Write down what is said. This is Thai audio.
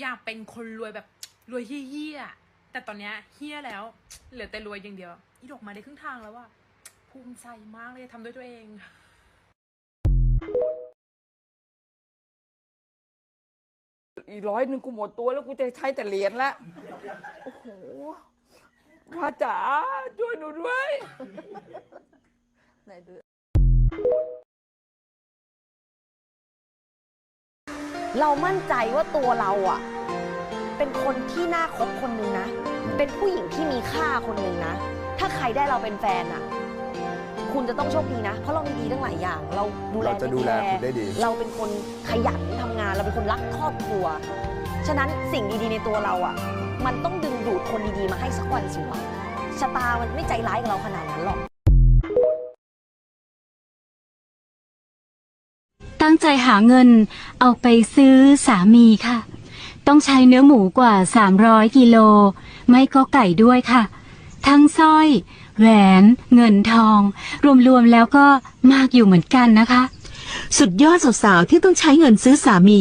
อยากเป็นคนรวยแบบรวยเฮี้ยๆแต่ตอนเนี้ยเฮี้ยแล้ว เหลือแต่รวยอย่างเดียว อีดอกมาได้ครึ่งทางแล้วว่าภูมิใจมากเลยทำด้วยตัวเองอีร้อยหนึ่งกูหมดตัวแล้วกูจะใช้แต่เหรียญละ โอ้โหพระจ๋าช่วยหนูด้วย เรามั่นใจว่าตัวเราอะ เป็นคนที่น่าคบคนหนึ่งนะ เป็นผู้หญิงที่มีค่าคนหนึ่งนะ ถ้าใครได้เราเป็นแฟนอะ คุณจะต้องโชคดีนะ เพราะเรามีดีตั้งหลายอย่าง เราดูแลเราจะดูแลคุณได้ดี เราเป็นคนขยันทำงาน เราเป็นคนรักครอบครัว ฉะนั้นสิ่งดีๆในตัวเราอะ มันต้องดึงดูดคนดีๆมาให้สักวันสิวะชะตามันไม่ใจร้ายกับเราขนาดนั้นหรอก ตั้งใจหาเงิน เอาไปซื้อสามีค่ะ ต้องใช้เนื้อหมูกว่า 300 กิโล ไม่ก็ไก่ด้วยค่ะ ทั้งสร้อย แหวน เงินทอง รวมๆแล้วก็มากอยู่เหมือนกันนะคะ สุดยอดสาวๆที่ต้องใช้เงินซื้อสามี